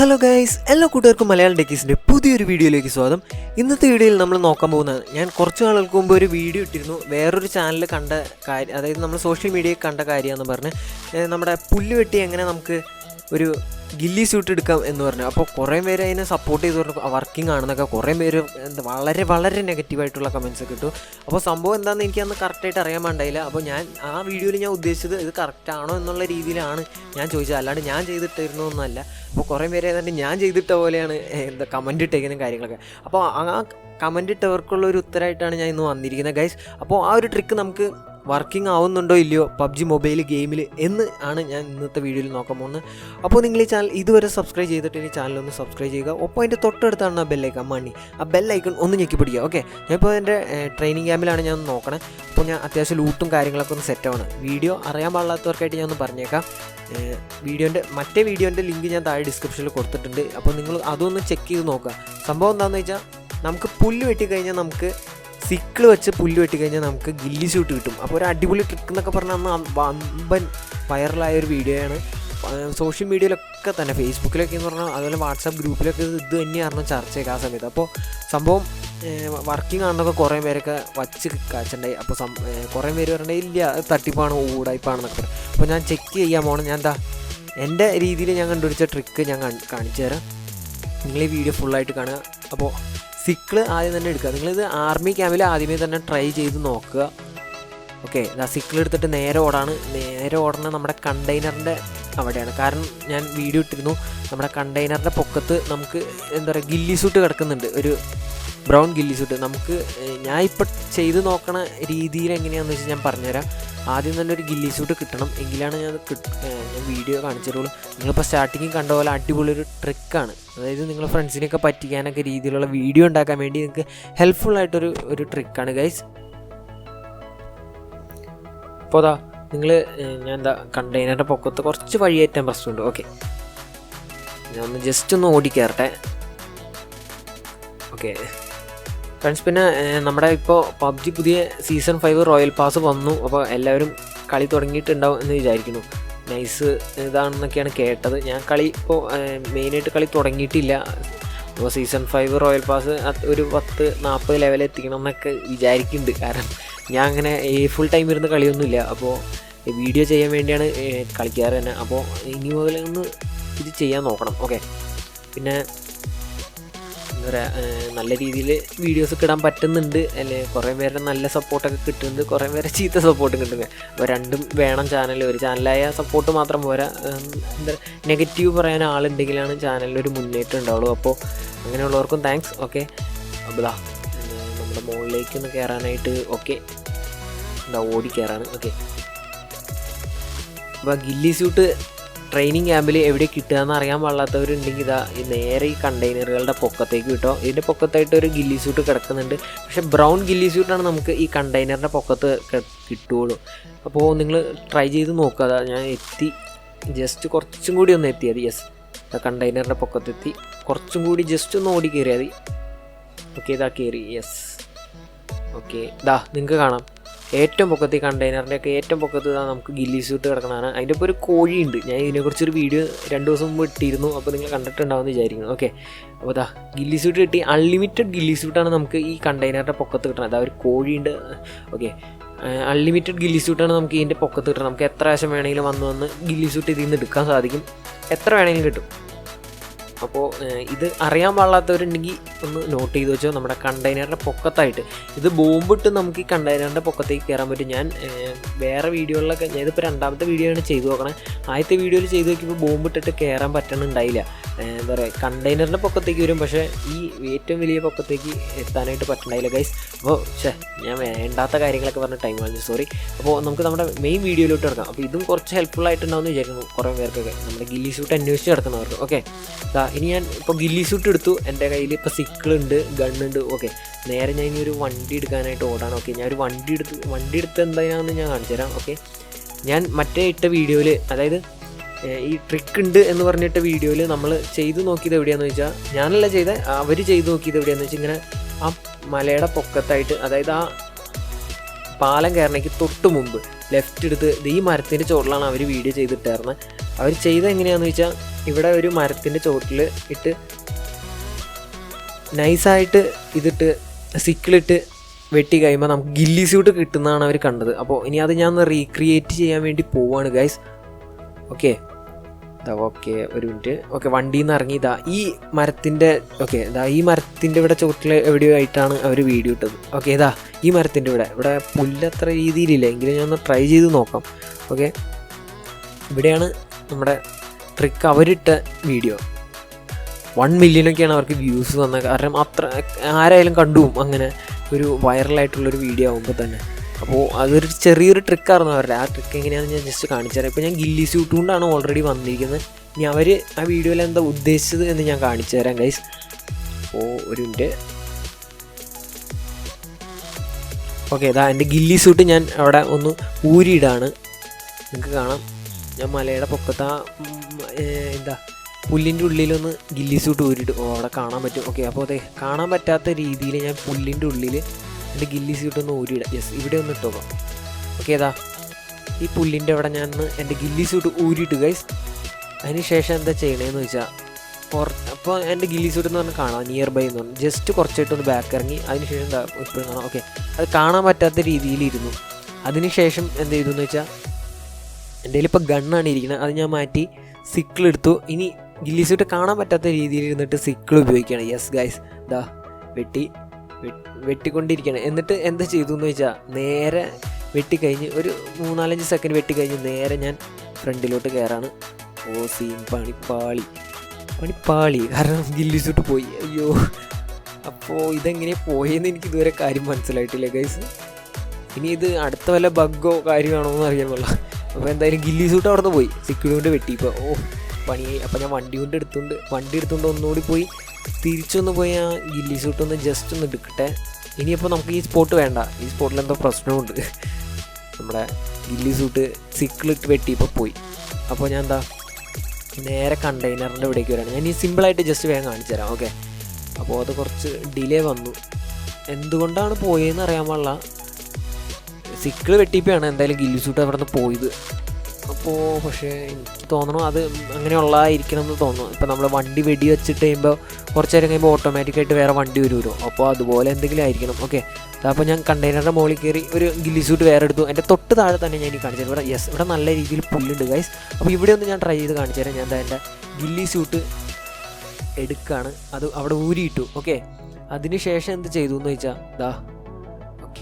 Hello guys എല്ലാ കൂട്ടുകാർക്കും മലയാളം ടെക്കീസിന്റെ പുതിയൊരു വീഡിയോയിലേക്ക് സ്വാഗതം. ഇന്നത്തെ വീഡിയോയിൽ നമ്മൾ നോക്കാൻ പോകുന്നത് ഞാൻ കുറച്ച് നാളുകൾക്ക് മുമ്പ് ഒരു വീഡിയോ ഇട്ടിരുന്നു. വേറൊരു ചാനലിൽ കണ്ട കാര്യം അതായത് നമ്മൾ സോഷ്യൽ മീഡിയയിൽ കണ്ട കാര്യമെന്ന് പറഞ്ഞ് നമ്മുടെ പുല്ല് വെട്ടി എങ്ങനെ നമുക്ക് ഒരു ഗില്ലി സ്യൂട്ട് എടുക്കാം എന്ന് പറഞ്ഞു. അപ്പോൾ കുറേ പേര് അതിനെ സപ്പോർട്ട് ചെയ്ത് വർക്കിംഗ് ആണെന്നൊക്കെ കുറേ പേര് എന്താ വളരെ വളരെ നെഗറ്റീവായിട്ടുള്ള കമൻസ് കിട്ടും അപ്പോൾ സംഭവം എന്താണെന്ന് എനിക്ക് അന്ന് കറക്റ്റായിട്ട് അറിയാൻ വേണ്ടായില്ല അപ്പോൾ ഞാൻ ആ വീഡിയോയിൽ ഞാൻ ഉദ്ദേശിച്ചത് ഇത് കറക്റ്റാണോ എന്നുള്ള രീതിയിലാണ് ഞാൻ ചോദിച്ചത്. അല്ലാണ്ട് ഞാൻ ചെയ്തിട്ടിരുന്നു ഒന്നല്ല അപ്പോൾ കുറേ പേര് ഏതാണ്ട് ഞാൻ ചെയ്തിട്ട പോലെയാണ് എന്താ കമന്റ് ഇട്ടേക്കുന്ന കാര്യങ്ങളൊക്കെ. അപ്പോൾ ആ കമന്റ് ഇട്ടവർക്കുള്ള ഒരു ഉത്തരമായിട്ടാണ് ഞാൻ ഇന്ന് വന്നിരിക്കുന്നത് ഗൈസ് അപ്പോൾ ആ ഒരു ട്രിക്ക് നമുക്ക് വർക്കിംഗ് ആവുന്നുണ്ടോ ഇല്ലയോ? പബ്ജി മൊബൈൽ ഗെയിമിൽ എന്ന് ആണ് ഞാൻ ഇന്നത്തെ വീഡിയോയിൽ നോക്കാൻ പോകുന്നത്. അപ്പോൾ നിങ്ങൾ ഈ ചാനൽ ഇതുവരെ സബ്സ്ക്രൈബ് ചെയ്തിട്ട് ഈ ചാനൽ ഒന്ന് സബ്സ്ക്രൈബ് ചെയ്യുക. ഒപ്പം അതിന്റെ തൊട്ടടുത്താണ് ആ ബെല്ലൈക്കൺ മണി. ആ ബെല്ലൈക്കൺ ഒന്ന് ഞെക്കി പിടിക്കുക ഓക്കെ ഞാനിപ്പോൾ എന്റെ ട്രെയിനിങ് ക്യാമ്പിലാണ് ഞാൻ നോക്കണേ. അപ്പോൾ ഞാൻ അത്യാവശ്യം ലൂട്ടും കാര്യങ്ങളൊക്കെ ഒന്ന് സെറ്റ് ആവണം. വീഡിയോ അറിയാൻ പാടില്ലാത്തവർക്കായിട്ട് ഞാൻ ഒന്ന് പറഞ്ഞേക്കാം. വീഡിയോന്റെ മറ്റേ വീഡിയോന്റെ ലിങ്ക് ഞാൻ താഴെ ഡിസ്ക്രിപ്ഷനിൽ കൊടുത്തിട്ടുണ്ട്. അപ്പോൾ നിങ്ങൾ അതൊന്ന് ചെക്ക് ചെയ്ത് നോക്കുക. സംഭവം എന്താണെന്ന് വെച്ചാൽ നമുക്ക് പുല്ല് വെട്ടി കഴിഞ്ഞാൽ നമുക്ക് സിക്കിൾ വെച്ച് പുല്ല് വെട്ടിക്കഴിഞ്ഞാൽ നമുക്ക് ഗില്ലി ഷൂട്ട് കിട്ടും. അപ്പോൾ ഒരു അടിപൊളി ട്രിക്ക് എന്നൊക്കെ പറഞ്ഞാൽ അന്ന് വമ്പൻ വൈറലായ ഒരു വീഡിയോയാണ് സോഷ്യൽ മീഡിയയിലൊക്കെ തന്നെ. ഫേസ്ബുക്കിലൊക്കെ എന്ന് പറഞ്ഞാൽ അതുപോലെ വാട്സാപ്പ് ഗ്രൂപ്പിലൊക്കെ ഇത് തന്നെയായിരുന്നു ചർച്ചയൊക്കെ ആ സമയത്ത്. അപ്പോൾ സംഭവം വർക്കിംഗ് ആണെന്നൊക്കെ കുറേ പേരൊക്കെ വച്ച് കാച്ചുണ്ടായി. അപ്പോൾ സം കുറേ പേര് പറഞ്ഞാൽ ഇല്ല തട്ടിപ്പാണ് ഊടായ്പാണെന്നൊക്കെ അപ്പോൾ ഞാൻ ചെക്ക് ചെയ്യാൻ പോകണം ഞാൻ എന്താ എന്റെ രീതിയിൽ ഞാൻ കണ്ടുപിടിച്ച ട്രിക്ക് ഞാൻ കാണി- കാണിച്ചു തരാം. നിങ്ങൾ ഈ വീഡിയോ ഫുള്ളായിട്ട് കാണുക. അപ്പോൾ സിക്കിൾ ആദ്യം തന്നെ എടുക്കുക. നിങ്ങളിത് ആർമി ക്യാമ്പിൽ ആദ്യമേ തന്നെ ട്രൈ ചെയ്ത് നോക്കുക. ഓക്കെ ആ സിക്കിൾ എടുത്തിട്ട് നേരെ ഓടാണ്. നേരെ ഓടണ നമ്മുടെ കണ്ടെയ്നറിന്റെ അവിടെയാണ്. കാരണം ഞാൻ വീഡിയോ ഇട്ടിരുന്നു നമ്മുടെ കണ്ടെയ്നറിന്റെ പൊക്കത്ത് നമുക്ക് എന്താ പറയുക ഗില്ലി സൂട്ട് കിടക്കുന്നുണ്ട്. ഒരു ബ്രൗൺ ഗില്ലി സൂട്ട് നമുക്ക് ഞാൻ ഇപ്പോൾ ചെയ്ത് നോക്കണ രീതിയിൽ എങ്ങനെയാണെന്ന് വെച്ചാൽ ഞാൻ പറഞ്ഞുതരാം. ആദ്യം തന്നെ ഒരു ഗില്ലി സൂട്ട് കിട്ടണം. എങ്കിലാണ് ഞാൻ ഞാൻ വീഡിയോ കാണിച്ചിട്ടുള്ളൂ. നിങ്ങളിപ്പോൾ സ്റ്റാർട്ടിങ്ങിൽ കണ്ട പോലെ അടിപൊളി ഒരു ട്രിക്കാണ് അതായത് നിങ്ങളുടെ ഫ്രണ്ട്സിനെയൊക്കെ പറ്റിക്കാനൊക്കെ രീതിയിലുള്ള വീഡിയോ ഉണ്ടാക്കാൻ വേണ്ടി നിങ്ങൾക്ക് ഹെൽപ്ഫുൾ ആയിട്ടൊരു ഒരു ട്രിക്കാണ് ഗൈസ് അപ്പോൾ അതാ നിങ്ങൾ ഞാൻ എന്താ കണ്ടെയ്നറിന്റെ പൊക്കത്ത് കുറച്ച് വഴിയേറ്റാൻ പ്രശ്നമുണ്ട്. ഓക്കെ ഞാൻ ഒന്ന് ജസ്റ്റ് ഒന്ന് ഓടിക്കയറട്ടെ. ഓക്കെ ഫ്രണ്ട്സ് പിന്നെ നമ്മുടെ ഇപ്പോൾ പബ്ജി പുതിയ സീസൺ ഫൈവ് റോയൽ പാസ് വന്നു. അപ്പോൾ എല്ലാവരും കളി തുടങ്ങിയിട്ടുണ്ടാവും എന്ന് വിചാരിക്കുന്നു. നൈസ് ഇതാണെന്നൊക്കെയാണ് കേട്ടത്. ഞാൻ കളി ഇപ്പോൾ മെയിനായിട്ട് കളി തുടങ്ങിയിട്ടില്ല. അപ്പോൾ സീസൺ ഫൈവ് റോയൽ പാസ് ഒരു പത്ത് നാൽപ്പത് ലെവലിൽ എത്തിക്കണം എന്നൊക്കെ വിചാരിക്കുന്നുണ്ട്. കാരണം ഞാൻ അങ്ങനെ ഈ ഫുൾ ടൈം ഇരുന്ന് കളിയൊന്നുമില്ല. അപ്പോൾ വീഡിയോ ചെയ്യാൻ വേണ്ടിയാണ് കളിക്കാറ് തന്നെ. അപ്പോൾ ഇനി മുതൽ ഒന്ന് ഇത് ചെയ്യാൻ നോക്കണം. ഓക്കെ പിന്നെ എന്താ പറയുക നല്ല രീതിയിൽ വീഡിയോസ് ഒക്കെ ഇടാൻ പറ്റുന്നുണ്ട്. അല്ലെ കുറേ പേരുടെ നല്ല സപ്പോർട്ടൊക്കെ കിട്ടുന്നുണ്ട്. കുറേ പേരെ ചീത്ത സപ്പോർട്ടും കിട്ടുന്നുണ്ട്. അപ്പോൾ രണ്ടും വേണം ചാനൽ ഒരു ചാനലായ സപ്പോർട്ട് മാത്രം പോരാ. എന്താ നെഗറ്റീവ് പറയാൻ ആളുണ്ടെങ്കിലാണ് ചാനലിൽ ഒരു മുന്നേറ്റം ഉണ്ടാവുള്ളൂ. അപ്പോൾ അങ്ങനെയുള്ളവർക്കും താങ്ക്സ് ഓക്കെ ഉം, നമ്മുടെ മുകളിലേക്ക് ഒന്ന് കയറാനായിട്ട് ഓക്കെ എന്താ ഓടി കയറാണ് ഓക്കെ അപ്പോൾ ഗില്ലി സ്യൂട്ട് ട്രെയിനിങ് ക്യാമ്പിൽ എവിടെ കിട്ടുക എന്ന് അറിയാൻ പാടില്ലാത്തവരുണ്ടെങ്കിൽ ഇതാ ഈ നേരെ ഈ കണ്ടെയ്നറുകളുടെ പൊക്കത്തേക്ക് കിട്ടും ഇതിന്റെ പൊക്കത്തായിട്ട് ഒരു ഗില്ലി സ്യൂട്ട് കിടക്കുന്നുണ്ട്. പക്ഷേ ബ്രൗൺ ഗില്ലി സ്യൂട്ടാണ് നമുക്ക് ഈ കണ്ടെയ്നറിന്റെ പൊക്കത്ത് കിട്ടുകയുള്ളൂ. അപ്പോൾ നിങ്ങൾ ട്രൈ ചെയ്ത് നോക്കുക അതാ ഞാൻ എത്തി. ജസ്റ്റ് കുറച്ചും കൂടി ഒന്ന് എത്തിയത് യെസ് കണ്ടെയ്നറിന്റെ പൊക്കത്തെത്തി. കുറച്ചും കൂടി ജസ്റ്റ് ഒന്ന് ഓടി കയറിയാൽ മതി ഓക്കെ ഇതാ കയറി. യെസ് ഓക്കെ ദാ നിങ്ങൾക്ക് കാണാം. ഏറ്റവും പൊക്കത്ത് ഈ കണ്ടെയ്നറിന്റെ ഒക്കെ ഏറ്റവും പൊക്കത്ത് നമുക്ക് ഗില്ലി സ്യൂട്ട് കിടക്കണതാണ്. അതിന്റെ ഇപ്പോൾ ഒരു കോഴിയുണ്ട്. ഞാൻ ഇതിനെക്കുറിച്ചൊരു വീഡിയോ രണ്ട് ദിവസം മുമ്പ് ഇട്ടിരുന്നു. അപ്പോൾ നിങ്ങൾ കണ്ടിട്ടുണ്ടാവുമെന്ന് വിചാരിക്കുന്നു. ഓക്കെ അപ്പോൾ ദാ ഗില്ലി സ്യൂട്ട് കിട്ടി. അൺലിമിറ്റഡ് ഗില്ലി സ്യൂട്ടാണ് നമുക്ക് ഈ കണ്ടെയ്നറിന്റെ പൊക്കത്ത് കിട്ടുന്നത് അതാ ഒരു കോഴിയുണ്ട്. ഓക്കെ അൺലിമിറ്റഡ് ഗില്ലി സ്യൂട്ടാണ് നമുക്ക് ഇതിന്റെ പൊക്കത്ത് കിട്ടുന്നത് നമുക്ക് എത്ര പ്രാവശ്യം വേണമെങ്കിലും വന്ന് വന്ന് ഗില്ലി സ്യൂട്ട് ഇതിൽ നിന്ന് എടുക്കാൻ സാധിക്കും. എത്ര വേണമെങ്കിലും കിട്ടും. അപ്പോൾ ഇത് അറിയാൻ പാടില്ലാത്തവരുണ്ടെങ്കിൽ ഒന്ന് നോട്ട് ചെയ്ത് വെച്ചോ. നമ്മുടെ കണ്ടെയ്നറിന്റെ പൊക്കത്തായിട്ട്. ഇത് ബോംബിട്ട് നമുക്ക് ഈ കണ്ടെയ്നറിന്റെ പൊക്കത്തേക്ക് കയറാൻ പറ്റും. ഞാൻ വേറെ വീഡിയോകളിലൊക്കെ ഞാൻ ഇതിപ്പോൾ രണ്ടാമത്തെ വീഡിയോ ആണ് ചെയ്തു നോക്കണേ. ആദ്യത്തെ വീഡിയോയിൽ ചെയ്തു നോക്കിയപ്പോൾ ബോംബിട്ടിട്ട് കയറാൻ പറ്റണുണ്ടായില്ല. എന്താ പറയുക കണ്ടെയ്നറിന്റെ പൊക്കത്തേക്ക് വരും. പക്ഷേ ഈ ഏറ്റവും വലിയ പൊക്കത്തേക്ക് എത്താനായിട്ട് പറ്റണ്ടായില്ല ഗൈസ് അപ്പോൾ ഛേ ഞാൻ വേണ്ടാത്ത കാര്യങ്ങളൊക്കെ പറഞ്ഞ ടൈം ആണ് സോറി അപ്പോൾ നമുക്ക് നമ്മുടെ മെയിൻ വീഡിയോയിലോട്ട് കിടക്കാം. അപ്പോൾ ഇതും കുറച്ച് ഹെൽപ്ഫുൾ ആയിട്ടുണ്ടാവുമെന്ന് വിചാരിക്കുന്നു. കുറേ പേർക്കൊക്കെ. നമ്മുടെ ഗില്ലി സൂട്ട് അന്വേഷിച്ച് കിടക്കുന്നവർക്ക് ഓക്കെ ഇനി ഞാൻ ഇപ്പോൾ ഗില്ലി സൂട്ട് എടുത്തു. എന്റെ കയ്യിൽ ഇപ്പോൾ സിക്കിളുണ്ട് ഗണ്ണുണ്ട് ഓക്കെ നേരെ ഞാൻ ഇനി ഒരു വണ്ടി എടുക്കാനായിട്ട് ഓടാണ്. ഓക്കെ ഞാൻ ഒരു വണ്ടി എടുത്ത് വണ്ടി എടുത്ത് എന്താണെന്ന് ഞാൻ കാണിച്ചു തരാം. ഓക്കെ ഞാൻ മറ്റേ ഇട്ട വീഡിയോയിൽ അതായത് ഈ ട്രിക്ക് ഉണ്ട് എന്ന് പറഞ്ഞിട്ട വീഡിയോയിൽ നമ്മൾ ചെയ്തു നോക്കിയത് എവിടെയാണെന്ന് വെച്ചാൽ ഞാനല്ല ചെയ്ത അവർ ചെയ്തു നോക്കിയത് എവിടെയാണെന്ന് വെച്ചാൽ ഇങ്ങനെ ആ മലയുടെ പൊക്കത്തായിട്ട് അതായത് ആ പാലം കയറണേക്ക് തൊട്ട് മുമ്പ് ലെഫ്റ്റ് എടുത്ത് ഈ മരത്തിന്റെ ചോട്ടിലാണ് അവർ വീഡിയോ ചെയ്തിട്ടായിരുന്നത് അവർ ചെയ്ത എങ്ങനെയാണെന്ന് വെച്ചാൽ ഇവിടെ ഒരു മരത്തിന്റെ ചോട്ടിൽ ഇട്ട് നൈസായിട്ട് ഇതിട്ട് സിക്കിളിട്ട് വെട്ടി കഴിയുമ്പോൾ നമുക്ക് ഗില്ലി സ്യൂട്ട് കിട്ടുന്നതാണ് അവർ കണ്ടത്. അപ്പോൾ ഇനി അത് ഞാൻ റീക്രിയേറ്റ് ചെയ്യാൻ വേണ്ടി പോവാണ് ഗൈസ് ഓക്കെ ഇതാ ഓക്കെ ഒരു മിനിറ്റ് ഓക്കെ വണ്ടിയിൽ നിന്ന് ഇറങ്ങി ഇതാ ഈ മരത്തിന്റെ ഓക്കെ ഇതാ ഈ മരത്തിന്റെ ഇവിടെ ചുവട്ടിൽ എവിടെയോ ആയിട്ടാണ് അവർ വീഡിയോ ഇട്ടത്. ഓക്കെ ഇതാ ഈ മരത്തിന്റെ ഇവിടെ. ഇവിടെ പുല്ലത്ര രീതിയിലില്ല. എങ്കിലും ഞാൻ ഒന്ന് ട്രൈ ചെയ്ത് നോക്കാം. ഓക്കെ ഇവിടെയാണ് നമ്മുടെ ട്രിക്ക് അവരിട്ട വീഡിയോ വൺ മില്യനൊക്കെയാണ് അവർക്ക് വ്യൂസ് വന്നത്. കാരണം അത്ര ആരായാലും കണ്ടുപോകും അങ്ങനെ ഒരു വൈറലായിട്ടുള്ളൊരു വീഡിയോ ആകുമ്പോൾ തന്നെ. അപ്പോൾ അതൊരു ചെറിയൊരു ട്രിക്കായിരുന്നു അവരുടെ. ആ ട്രിക്ക് എങ്ങനെയാണെന്ന് ഞാൻ ജസ്റ്റ് കാണിച്ചു തരാം. ഇപ്പോൾ ഞാൻ ഗില്ലി സ്യൂട്ട് കൊണ്ടാണ് ഓൾറെഡി വന്നിരിക്കുന്നത്. ഇനി അവർ ആ വീഡിയോയിൽ എന്താ ഉദ്ദേശിച്ചത് എന്ന് ഞാൻ കാണിച്ചു തരാം ഗൈസ് അപ്പോൾ ഒരു മിനിറ്റ് ഓക്കെ ഇതാ എന്റെ ഗില്ലി സ്യൂട്ട് ഞാൻ അവിടെ ഒന്ന് ഊരിയിടാണ്. നിങ്ങൾക്ക് കാണാം. ഞാൻ മലയുടെ പൊക്കത്ത് ആ എന്താ പുല്ലിന്റെ ഉള്ളിലൊന്ന് ഗില്ലി സ്യൂട്ട് ഊരിയിട്ട് അവിടെ കാണാൻ പറ്റും. ഓക്കെ അപ്പോൾ അതെ കാണാൻ പറ്റാത്ത രീതിയിൽ ഞാൻ പുല്ലിന്റെ ഉള്ളിൽ എന്റെ ഗില്ലി സൂട്ട് ഒന്ന് ഊരിയിടാം. യെസ് ഇവിടെ ഒന്ന് ഇട്ടോക്കാം ഓക്കെ ഏതാ ഈ പുല്ലിന്റെ അവിടെ ഞാൻ എന്റെ ഗില്ലി സ്യൂട്ട് ഊരിയിട്ട് ഗൈസ് അതിന് ശേഷം എന്താ ചെയ്യണേന്ന് വെച്ചാൽ പുറത്ത് അപ്പോൾ എന്റെ ഗില്ലി സൂട്ട് എന്ന് പറഞ്ഞാൽ കാണാം നിയർ ബൈ എന്ന് പറഞ്ഞു. ജസ്റ്റ് കുറച്ചായിട്ടൊന്ന് ബാക്ക് ഇറങ്ങി അതിന് ശേഷം എന്താ ഇപ്പോഴും കാണാം. ഓക്കെ അത് കാണാൻ പറ്റാത്ത രീതിയിലിരുന്നു അതിന് ശേഷം എന്ത് ചെയ്തു എന്ന് വെച്ചാൽ എന്റെ കയ്യിൽ ഇപ്പോൾ ഗണ്ണാണ് ഇരിക്കുന്നത് അത് ഞാൻ മാറ്റി സിക്കിൾ എടുത്തു. ഇനി ഗില്ലി സൂട്ട് കാണാൻ പറ്റാത്ത രീതിയിൽ ഇരുന്നിട്ട് സിക്കിൾ ഉപയോഗിക്കുകയാണ്. യെസ് ഗൈസ് ദാ വെട്ടി. വെട്ടിക്കൊണ്ടിരിക്കുകയാണ് എന്നിട്ട് എന്താ ചെയ്തു എന്ന് വെച്ചാൽ നേരെ വെട്ടിക്കഴിഞ്ഞ് ഒരു മൂന്നാലഞ്ച് സെക്കൻഡ് വെട്ടിക്കഴിഞ്ഞ് നേരെ ഞാൻ ഫ്രണ്ടിലോട്ട് കയറാണ് ഓ സീൻ പണിപ്പാളി. പണിപ്പാളി. കാരണം ഗില്ലി സൂട്ട് പോയി. അയ്യോ. അപ്പോൾ ഇതെങ്ങനെ പോയെന്ന് എനിക്ക് ഇതുവരെ കാര്യം മനസ്സിലായിട്ടില്ല ഗൈസ് ഇനി ഇത് അടുത്ത വല്ല ബഗ്ഗോ കാര്യമാണോ എന്ന് അറിയാൻ കൊള്ളാം അപ്പോൾ എന്തായാലും ഗില്ലി സൂട്ട് അവിടെ നിന്ന് പോയി സിക്യൂരിറ്റി വെട്ടി. ഇപ്പോൾ ഓ. പണിയായി അപ്പോൾ ഞാൻ വണ്ടി കൊണ്ട് എടുത്തുകൊണ്ട് വണ്ടി എടുത്തുകൊണ്ട് ഒന്നുകൂടി പോയി തിരിച്ചൊന്ന് പോയി ആ ഗില്ലി സൂട്ട് ഒന്ന് ജസ്റ്റ് ഒന്ന് എടുക്കട്ടെ. ഇനിയിപ്പോൾ നമുക്ക് ഈ സ്പോട്ട് വേണ്ട. ഈ സ്പോട്ടിൽ എന്തോ പ്രശ്നമുണ്ട്. നമ്മുടെ ഗില്ലി സൂട്ട് സിക്കിളിട്ട് വെട്ടി ഇപ്പോൾ പോയി. അപ്പോൾ ഞാൻ എന്താ നേരെ കണ്ടെയ്നറിന്റെ ഇവിടേക്ക് വരാണ്. ഞാൻ ഈ സിമ്പിളായിട്ട് ജസ്റ്റ് വേഗം കാണിച്ചു തരാം ഓക്കെ അപ്പോൾ അത് കുറച്ച് ഡിലേ വന്നു. എന്തുകൊണ്ടാണ് പോയതെന്ന് അറിയാൻ പാടില്ല. സിക്കിൾ വെട്ടിയപ്പോഴാണ് എന്തായാലും ഗില്ലി സൂട്ട് അവിടെ നിന്ന് പോയത്. അപ്പോൾ പക്ഷേ തോന്നണു? അത് അങ്ങനെയുള്ളതായിരിക്കണം എന്ന് തോന്നുന്നു. ഇപ്പോൾ നമ്മൾ വണ്ടി വെടി വെച്ചിട്ട് കഴിയുമ്പോൾ കുറച്ച് നേരം കഴിയുമ്പോൾ ഓട്ടോമാറ്റിക്കായിട്ട് വേറെ വണ്ടി വരുമല്ലോ. അപ്പോൾ അതുപോലെ എന്തെങ്കിലും ആയിരിക്കണം. ഓക്കെ അപ്പോൾ ഞാൻ കണ്ടെയ്നറിന്റെ മുകളിൽ കയറി ഒരു ഗില്ലി സൂട്ട് വേറെ എടുത്തു. എന്റെ തൊട്ട് താഴെ തന്നെ ഞാൻ കാണിച്ചു ഇവിടെ യെസ് ഇവിടെ നല്ല രീതിയിൽ പുല്ലുണ്ട് ഗൈസ് അപ്പോൾ ഇവിടെ ഒന്ന് ഞാൻ ട്രൈ ചെയ്ത് കാണിച്ചു തരാം. ഞാൻ എന്റെ ഗില്ലി സൂട്ട് എടുക്കുകയാണ് അത് അവിടെ ഊരിയിട്ടു. ഓക്കെ അതിന് ശേഷം എന്ത് ചെയ്തു എന്ന് വെച്ചാൽ ദാ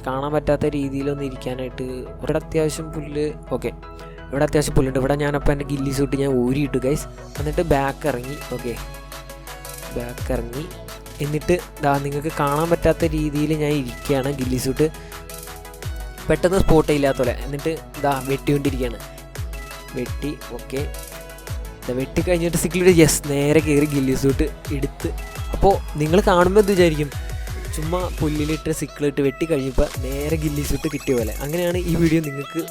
കാണാൻ പറ്റാത്ത രീതിയിലൊന്നും ഇരിക്കാനായിട്ട്. ഇവിടെ അത്യാവശ്യം പുല്ല് ഓക്കെ ഇവിടെ അത്യാവശ്യം പുല്ലുണ്ട്. ഇവിടെ ഞാനപ്പോൾ എന്റെ ഗില്ലി സൂട്ട് ഞാൻ ഊരിയിട്ടു ഗൈസ് എന്നിട്ട് ബാക്ക് ഇറങ്ങി ഓക്കെ ബാക്ക് ഇറങ്ങി. എന്നിട്ട് ദാ നിങ്ങൾക്ക് കാണാൻ പറ്റാത്ത രീതിയിൽ ഞാൻ ഇരിക്കുകയാണ് ഗില്ലി സൂട്ട് പെട്ടെന്ന് സ്പോട്ട് ഇല്ലാത്ത പോലെ. എന്നിട്ട് ദാ വെട്ടിക്കൊണ്ടിരിക്കുകയാണ്. വെട്ടി ഓക്കെ വെട്ടി കഴിഞ്ഞിട്ട് സിക്കിളിട്ട് യെസ് നേരെ കയറി ഗില്ലി സൂട്ട് എടുത്ത്. അപ്പോൾ നിങ്ങൾ കാണുമ്പോൾ എന്ത് വിചാരിക്കും? ചുമ്മാ പുല്ലിലിട്ട് സിക്കിളിട്ട് വെട്ടി കഴിഞ്ഞപ്പോൾ നേരെ ഗില്ലി സൂട്ട് കിട്ടിയ പോലെ. അങ്ങനെയാണ് ഈ വീഡിയോ നിങ്ങൾക്ക്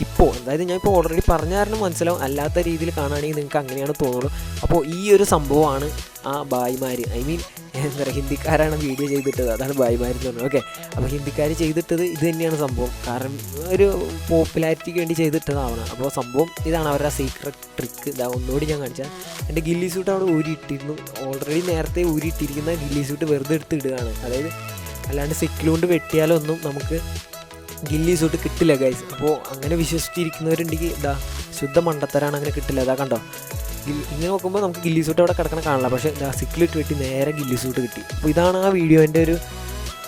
ഇപ്പോൾ അതായത് ഞാൻ ഇപ്പോൾ ഓൾറെഡി പറഞ്ഞ കാരണം മനസ്സിലാവും. അല്ലാത്ത രീതിയിൽ കാണുകയാണെങ്കിൽ നിങ്ങൾക്ക് അങ്ങനെയാണ് തോന്നുള്ളൂ. അപ്പോൾ ഈ ഒരു സംഭവമാണ് ആ ഭായിമാർ ഐ മീൻ എന്താ പറയുക ഹിന്ദിക്കാരാണ് വീഡിയോ ചെയ്തിട്ടത്. അതാണ് ഭായിമാർ എന്ന് പറഞ്ഞത്. ഓക്കെ. അപ്പോൾ ഹിന്ദിക്കാർ ചെയ്തിട്ടത് ഇത് തന്നെയാണ് സംഭവം. കാരണം ഒരു പോപ്പുലാരിറ്റിക്ക് വേണ്ടി ചെയ്തിട്ടതാവണം. അപ്പോൾ സംഭവം ഇതാണ് അവരുടെ സീക്രട്ട് ട്രിക്ക് ഇതാ ഒന്നുകൂടി ഞാൻ കാണിച്ചാൽ. എന്റെ ഗില്ലി സൂട്ട് അവിടെ ഊരിയിട്ടിരുന്നു. ഓൾറെഡി നേരത്തെ ഊരിയിട്ടിരിക്കുന്ന ഗില്ലി സൂട്ട് വെറുതെ എടുത്ത് ഇടുകയാണ്. അതായത് അല്ലാണ്ട് സിക്കിളുകൊണ്ട് വെട്ടിയാലൊന്നും നമുക്ക് ഗില്ലി സൂട്ട് കിട്ടില്ല ഗൈസ് അപ്പോൾ അങ്ങനെ വിശ്വസിച്ചിരിക്കുന്നവരുണ്ടെങ്കിൽ ഇതാ ശുദ്ധ മണ്ടത്തരാണ് അങ്ങനെ കിട്ടില്ല. അതാ കണ്ടോ? ഇങ്ങനെ നോക്കുമ്പോൾ നമുക്ക് ഗില്ലി സൂട്ട് അവിടെ കിടക്കണ കാണില്ല പക്ഷേ ഇതാ സിക്കിളിട്ട് വെട്ടി നേരെ ഗില്ലി സൂട്ട് കിട്ടി. അപ്പോൾ ഇതാണ് ആ വീഡിയോന്റെ ഒരു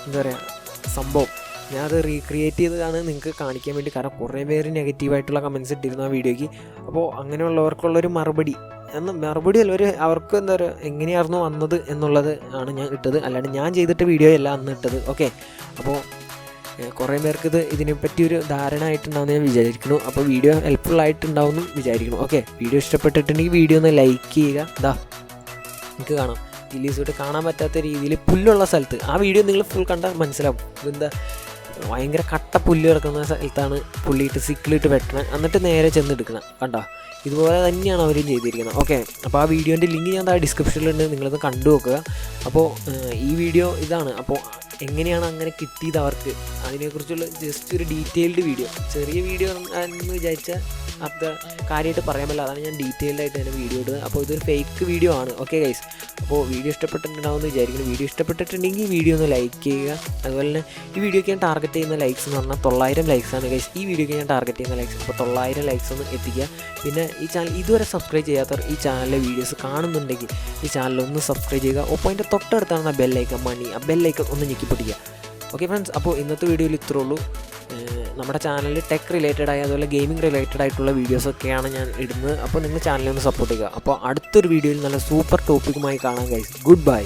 എന്താ പറയുക സംഭവം. ഞാൻ അത് റീക്രിയേറ്റ് ചെയ്തതാണ് നിങ്ങൾക്ക് കാണിക്കാൻ വേണ്ടി. കാരണം കുറേ പേര് നെഗറ്റീവായിട്ടുള്ള കമൻസ് ഇട്ടിരുന്നു ആ വീഡിയോയ്ക്ക്. അപ്പോൾ അങ്ങനെയുള്ളവർക്കുള്ളൊരു മറുപടി. എന്ന് മറുപടി അല്ല ഒരു അവർക്ക് എന്താ പറയുക എങ്ങനെയായിരുന്നു വന്നത് എന്നുള്ളത് ആണ് ഞാൻ ഇട്ടത്. അല്ലാണ്ട് ഞാൻ ചെയ്തിട്ട് വീഡിയോ അല്ല അന്ന് ഇട്ടത്. ഓക്കെ അപ്പോൾ കുറേ പേർക്ക് ഇത് ഇതിനെപ്പറ്റി ഒരു ധാരണ ആയിട്ടുണ്ടാവുമെന്ന് ഞാൻ വിചാരിക്കുന്നു. അപ്പോൾ വീഡിയോ ഹെൽപ്ഫുൾ ആയിട്ടുണ്ടാവുമെന്ന് വിചാരിക്കുന്നു. ഓക്കെ വീഡിയോ ഇഷ്ടപ്പെട്ടിട്ടുണ്ടെങ്കിൽ വീഡിയോ ഒന്ന് ലൈക്ക് ചെയ്യുക. ദാ നിങ്ങൾക്ക് കാണാം. ഗില്ലി സൂട്ട് കാണാൻ പറ്റാത്ത രീതിയിൽ പുല്ലുള്ള സ്ഥലത്ത്. ആ വീഡിയോ നിങ്ങൾ ഫുൾ കണ്ടാൽ മനസ്സിലാവും. ഇതെന്താ? ഭയങ്കര കട്ട പുല്ല് കിടക്കുന്ന സ്ഥലത്താണ് പുള്ളിയിട്ട് സിക്കിളിട്ട് വെട്ടണം. എന്നിട്ട് നേരെ ചെന്ന് എടുക്കണം കണ്ടോ? ഇതുപോലെ തന്നെയാണ് അവരും ചെയ്തിരിക്കുന്നത്. ഓക്കെ അപ്പോൾ ആ വീഡിയോന്റെ ലിങ്ക് ഞാൻ താഴെ ഡിസ്ക്രിപ്ഷനിലുണ്ട് നിങ്ങളത് കണ്ടു നോക്കുക. അപ്പോൾ ഈ വീഡിയോ ഇതാണ്. അപ്പോൾ എങ്ങനെയാണ് അങ്ങനെ കിട്ടിയത് അവർക്ക്? അതിനെക്കുറിച്ചുള്ള ജസ്റ്റ് ഒരു ഡീറ്റെയിൽഡ് വീഡിയോ ചെറിയ വീഡിയോ എന്ന് വിചാരിച്ചാൽ അത്ര കാര്യമായിട്ട് പറയാൻ പറ്റില്ല. അതാണ് ഞാൻ ഡീറ്റെയിൽഡ് ആയിട്ട് തന്നെ വീഡിയോ ഇടുന്നത്. അപ്പോൾ ഇതൊരു ഫേക്ക് വീഡിയോ ആണ്. ഓക്കെ ഗൈസ് അപ്പോൾ വീഡിയോ ഇഷ്ടപ്പെട്ടിട്ടുണ്ടാവുമെന്ന് വിചാരിക്കുന്നു. വീഡിയോ ഇഷ്ടപ്പെട്ടിട്ടുണ്ടെങ്കിൽ ഈ വീഡിയോ ഒന്ന് ലൈക്ക് ചെയ്യുക. അതുപോലെ തന്നെ ഈ വീഡിയോയ്ക്ക് ഞാൻ ടാർഗറ്റ് ചെയ്യുന്ന ലൈക്സ് എന്ന് പറഞ്ഞാൽ തൊള്ളായിരം ലൈക്സ് ആണ് ഗൈസ് ഈ വീഡിയോയ്ക്ക് ഞാൻ ടാർഗറ്റ് ചെയ്യുന്ന ലൈക്സ് അപ്പോൾ തൊള്ളായിരം ലൈക്സ് ഒന്ന് എത്തിക്കുക. പിന്നെ ഈ ചാനൽ ഇതുവരെ സബ്സ്ക്രൈബ് ചെയ്യാത്തവർ ഈ ചാനലിലെ വീഡിയോസ് കാണുന്നുണ്ടെങ്കിൽ ഈ ചാനൽ ഒന്ന് സബ്സ്ക്രൈബ് ചെയ്യുക. ഒപ്പം അതിന്റെ തൊട്ടടുത്താണ് ബെല്ലൈക്കൺ മണി ആ ബെല്ലൈക്കൺ ഒന്ന് ഞെക്കി പിടിക്കുക ഓക്കെ ഫ്രണ്ട്സ് അപ്പോൾ ഇന്നത്തെ വീഡിയോയിൽ ഇത്രേ ഉള്ളൂ. നമ്മുടെ ചാനലിൽ ടെക് റിലേറ്റഡ് ആയ അതുപോലെ ഗെയിമിംഗ് റിലേറ്റഡ് ആയിട്ടുള്ള വീഡിയോസൊക്കെയാണ് ഞാൻ ഇടുന്നത്. അപ്പോൾ നിങ്ങൾ ചാനലിൽ ഒന്ന് സപ്പോർട്ട് ചെയ്യുക. അപ്പോൾ അടുത്തൊരു വീഡിയോയിൽ നല്ല സൂപ്പർ ടോപ്പിക്കുമായി കാണാൻ കഴിയും ഗുഡ് ബൈ